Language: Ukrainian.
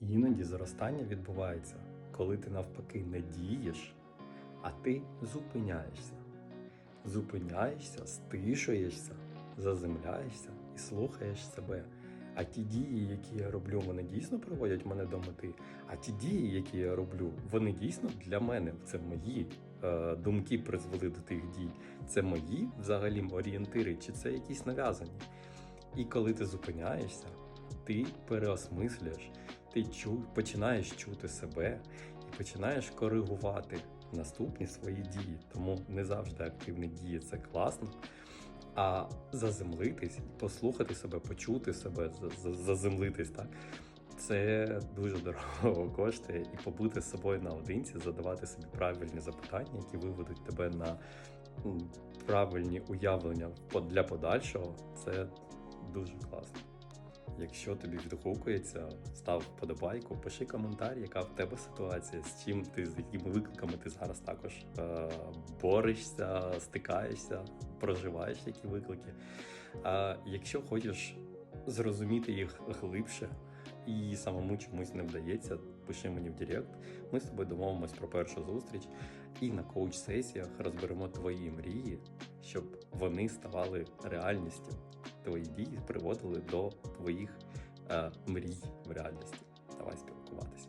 Іноді зростання відбувається, коли ти навпаки не дієш, а ти зупиняєшся. Зупиняєшся, стишуєшся, заземляєшся і слухаєш себе. А ті дії, які я роблю, вони дійсно приводять мене до мети. А ті дії, які я роблю, вони дійсно для мене. Це мої е, думки призвели до тих дій. Це мої взагалі орієнтири, чи це якісь нав'язані. І коли ти зупиняєшся, ти переосмислюєш, ти чу, починаєш чути себе і починаєш коригувати наступні свої дії. Тому не завжди активні дії це класно. А заземлитись, послухати себе, почути себе, за- за- заземлитись, так це дуже дорого коштує, і побути з собою наодинці, задавати собі правильні запитання, які виведуть тебе на правильні уявлення для подальшого. Це дуже класно. Якщо тобі відгукується, став вподобайку, пиши коментар, яка в тебе ситуація, з чим ти, з якими викликами ти зараз також е, борешся, стикаєшся, проживаєш які виклики. А якщо хочеш зрозуміти їх глибше і самому чомусь не вдається, пиши мені в Директ. Ми з тобою домовимось про першу зустріч і на коуч-сесіях розберемо твої мрії, щоб вони ставали реальністю твої дії приводили до твоїх е, мрій в реальності. Давай спілкуватися.